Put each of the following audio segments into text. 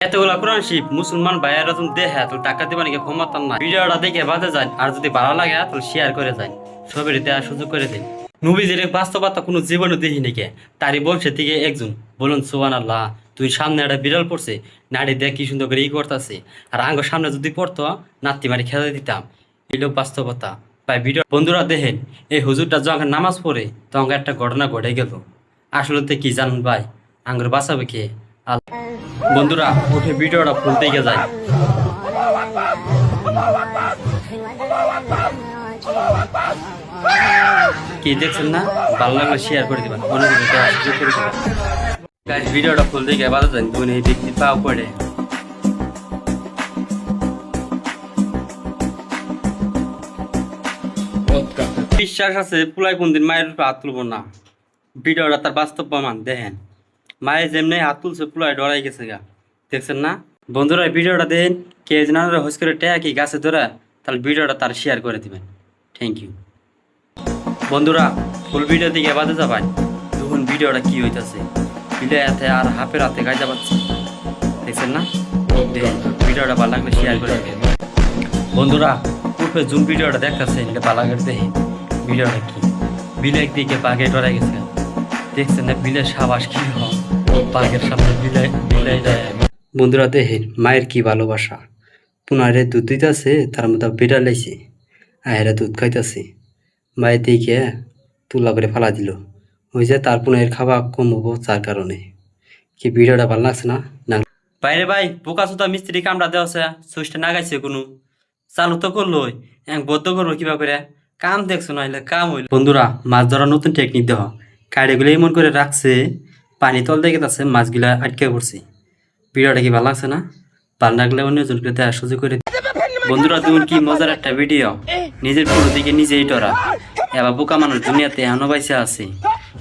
এতগুলা কোরআন শিব মুসলমান ভাইয়ারা তুমি দেখে তো টাকা দিবা নাকি ক্ষমতা না ভিডিওটা দেখে বাদে যায় আর যদি ভালো লাগে, তাহলে শেয়ার করে যায় সবের দেওয়ার সুযোগ করে দিন। নবীদের বাস্তবতা কোনো জীবনে দেখি নাকি তারই বংশের থেকে একজন। বলুন সোহান আল্লাহ তুই সামনে একটা বিড়াল পড়ছে। নাড়ি দেখ কি সুন্দর করে ই করতেছে। আর আঙ্গ সামনে যদি পড়তো, নাতি মারি খেলা দিতাম। এলো বাস্তবতা। ভাই, ভিডিও বন্ধুরা দেখেন, এই হুজুরটা যখন নামাজ পড়ে, তখন একটা ঘটনা ঘটে গেল। আসলে কি জানুন ভাই? আঙ্গুর বাঁচাবে কে? আল্লাহ বন্ধুরা উঠে ভিডিওটা ফুল দিকে যায়। কি দেখছেন না? ভালো লাগলে শেয়ার করে দিবেন অনেক করে দিবেন। গাইজ ভিডিওটা ফুল দিকে বাধা যান দুই এই ব্যক্তি পাও পড়ে। বিশ্বাস আছে পুলাই কোনদিন মায়ের হাত তুলব না। ভিডিওটা তার বাস্তব প্রমাণ দেখেন। মায়ের যেমনি হাত তুলছে পুলাই ডরাই গেছে গা। দেখছেন না? বন্ধুরা ভিডিওটা দেন, কে জানারা হোস করে টেয়া কি গাছে ধরা, তাহলে ভিডিওটা তার শেয়ার করে দিবেন। থ্যাংক ইউ বন্ধুরা ফুল ভিডিও দিকে বাদে যাবাই। তখন ভিডিওটা কি হইতাছে। বিলে হাতে আর হাফের হাতে গাইজা পাচ্ছে দেখছেন না? ভিডিওটা ভালো লাগলে শেয়ার করে দিবেন। বন্ধুরা পূর্বে জুম ভিডিওটা দেখতেছেন, এটা ভালো লাগে দেখে। ভিডিওটা কি? বিলে দিকে বাঘে ডরাই গেছে দেখছেন না, বিলের সাবাস কি হয়? বাঘের সামনে যায়। বন্ধুরা দেখেন মায়ের কি ভালোবাসা। পুনারে দুধ দিতেছে তার মধ্যে বিড়াল লাইছে আয়েরা দুধ খাইতেছে। মায়ের দিকে তুলা করে ফেলা দিল। ওই যে তার পুনের খাওয়া কম হব তার কারণে। কি ভিডিওটা ভালো লাগছে না? না। বাইরে ভাই বোকা সুতা মিস্ত্রি কামড়া দেওয়া সুইচটা না গাইছে কোনো। চালু তো করল এক বদ্ধ করব কিবা করে। কাম দেখছ না কাম হইল। বন্ধুরা মাছ ধরার নতুন টেকনিক দেওয়া কাড়েগুলো এমন করে রাখছে পানি তল দেখে আছে মাছগুলা আটকে পড়ছে। ভিডিওটা কি ভালো লাগছে না? ভালো লাগলে অন্যজনকে দেওয়ার সুযোগ করে বন্ধুরা তুমি কি মজার একটা ভিডিও? নিজের পুরো দিকে নিজেই ডরা এবার বোকা মানুষ দুনিয়াতে এখনও বাইসে আছে।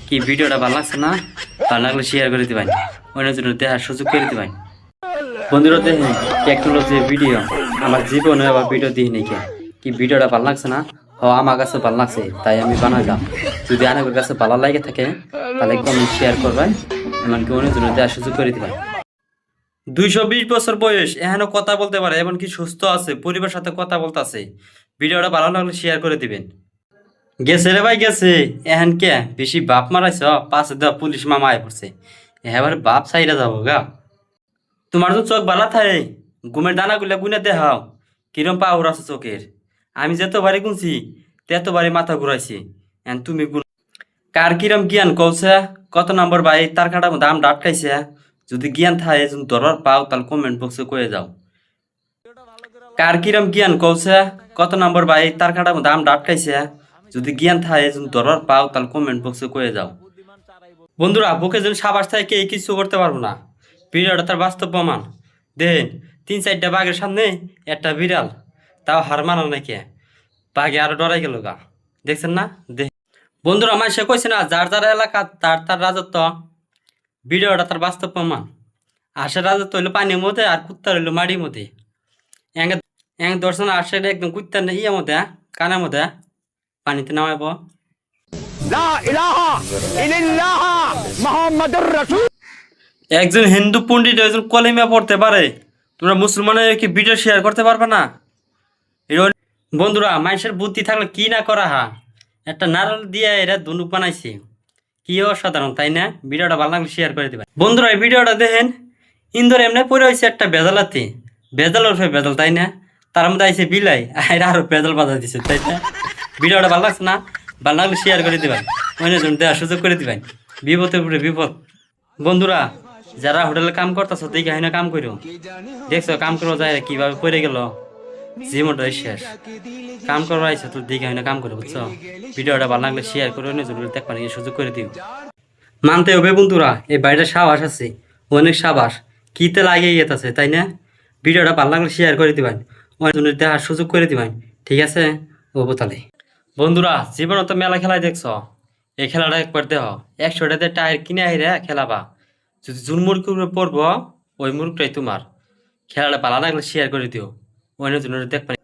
কি ভিডিওটা ভালো লাগছে না? ভালো লাগলে শেয়ার করে দিবেন। অন্যজন দেওয়ার সুযোগ করে দিবেন। বন্ধুরা, দেখেন টেকনোলজি ভিডিও আমার জীবনে আবার ভিডিও দিই নাকি কি ভিডিওটা ভালো লাগছে না? আমার কাছে ভালো লাগছে, তাই আমি বানালাম যদি আপনাদের কাছে ভালো লাগে থাকে, তাহলে কমেন্ট শেয়ার করবেন এমনকি অন্যজন দেওয়ার সুযোগ করে দিবেন দুইশো বিশ বছর বয়স, এখনও কথা বলতে পারে, এমনকি সুস্থ আছে, পরিবারের সাথে কথা বলতেছে। ভিডিওটা ভালো লাগলে শেয়ার করে দিবেন। গেছে রে ভাই, গেছে। এহেন কে? বেশি বাপ মারাইছ? পাশে দেওয়া পুলিশ মামা আয় পড়ছে। এবার বাপ সাইরা যাব গা। তোমার তো চোখ বালা থাকে। ঘুমের দানাগুলা গুনে দেখাও। কিরম পাওয়ার আছে চোখের। আমি যত বাড়ি গুনছি তত বাড়ি মাথা ঘুরাইছি। তুমি গুন কার কিরম জ্ঞান কৌছে কত নম্বর ভাই তার কাটা দাম ডাটকাইছে যদি জ্ঞান থাকে, যদি দরবার পাও, তাহলে কমেন্ট বক্সে কয়ে যাও। কার কিরম জ্ঞান কৌছে কত নম্বর ভাই তার কাটা দাম ডাটকাইছে যদি জ্ঞান থাকে, যদি দরবার পাও, তাহলে কমেন্ট বক্সে কয়ে যাও। বন্ধুরা, বুকে যদি সাবাস থাকে এই কিছু করতে পারব না। ভিডিওটা তার বাস্তব প্রমাণ। দেখেন তিন চারটা বাঘের সামনে একটা বিড়াল। তাও হার মানা নাকি? বাঘে আরও ডরাই গেল গা। দেখছেন না? বন্ধুরা আমার সে কইছে না যার যার এলাকা তার তার রাজত্ব। ভিডিওটা তার বাস্তব প্রমাণ। আশের রাজত্ব হইল পানির মধ্যে আর কুত্তার হইল মাটির মধ্যে। এঙ্গে দর্শন আশের একদম কুত্তার না ইয়ের মধ্যে কানের মধ্যে পানিতে নামাইব। একজন হিন্দু পণ্ডিত একজন কলিমা পড়তে পারে। তোমরা মুসলমানের কি ভিডিও শেয়ার করতে পারবে না? বন্ধুরা মানুষের বুদ্ধি থাকলে কি না করা হা? একটা নারল দিয়ে এরা ধনুক বানাইছে। কি অসাধারণ, তাই না? ভিডিওটা ভালো লাগলে শেয়ার করে দেবেন বন্ধুরা, এই ভিডিওটা দেখেন, ইন্দোর এমনি পড়ে হয়েছে একটা বেজালাতে বেজাল ওরফে বেজাল তাই না? তার মধ্যে আইসে বিলাই আর আরও বেজাল বাজা দিছে, তাই না? ভিডিওটা ভালো লাগছে না? ভালো লাগলে শেয়ার করে দিবেন অন্যজন দেওয়ার সুযোগ করে দিবেন বিপদের উপরে বিপদ। বন্ধুরা, যারা হোটেলে কাম করতেছ, দেখে কাম করো দেখছ, কাম করব যায় কীভাবে পড়ে গেল। জীবনটা শেষ। কাম করব আইসো তো দেখে না, কাম করে, বুঝছ? ভিডিওটা ভালো লাগলে শেয়ার করে অন্য জনের দেখবার এই সুযোগ করে দিও। মানতে হবে বন্ধুরা, এই বাড়িটা সাবাস আছে, অনেক সাবাস কিতে লাগিয়ে গেতেছে তাই না? ভিডিওটা ভালো লাগলে শেয়ার করে দিবেন অনেকজনের দেখার সুযোগ করে দিবেন, ঠিক আছে? ও বোতালে। বন্ধুরা, জীবনে তো মেলা খেলায় দেখছ? এই খেলাটা একবার দেহ একশোটাতে টায়ার কিনে আইরে খেলাবা। যদি জুন মুরগি পড়ব, ওই মুরগটাই তোমার। খেলাটা ভালো লাগলে শেয়ার করে দিও। অন্যজনের দেখবেন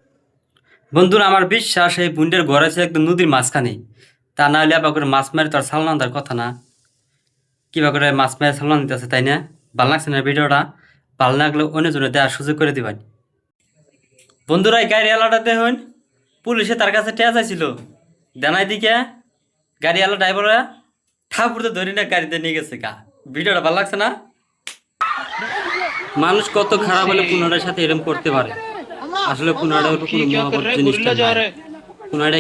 বন্ধুরা, আমার বিশ্বাস, এই বুন্ডের ঘর আছে একদম নদীর মাঝখানে। তা না হলে আবার করে মাছ মারি তো আর সালনান তার কথা না। কিবা করে মাছ মেরে সালনান দিতেছে তাই না? ভালো লাগছে না ভিডিওটা? ভালো লাগলে অন্যজনে দেওয়ার সুযোগ করে দিবেন। বন্ধুরা, এই গাড়ি আলাদা দেখুন। পুলিশে তার কাছে টেয়া চাইছিল। দেনাই দিকে গাড়ি আলা ড্রাইভাররা ঠাকুরতে ধরি না গাড়িতে নিয়ে গেছে গা। ভিডিওটা ভালো লাগছে না? মানুষ কত খারাপ হলে পুনরার সাথে এরকম করতে পারে। আসলে পুনরাটা কোনো মহাপত জিনিসটা নাই।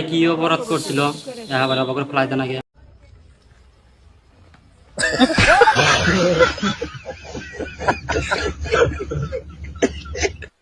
কি অপরাধ করছিল এবার আবার করে ফ্লাইতে না গিয়ে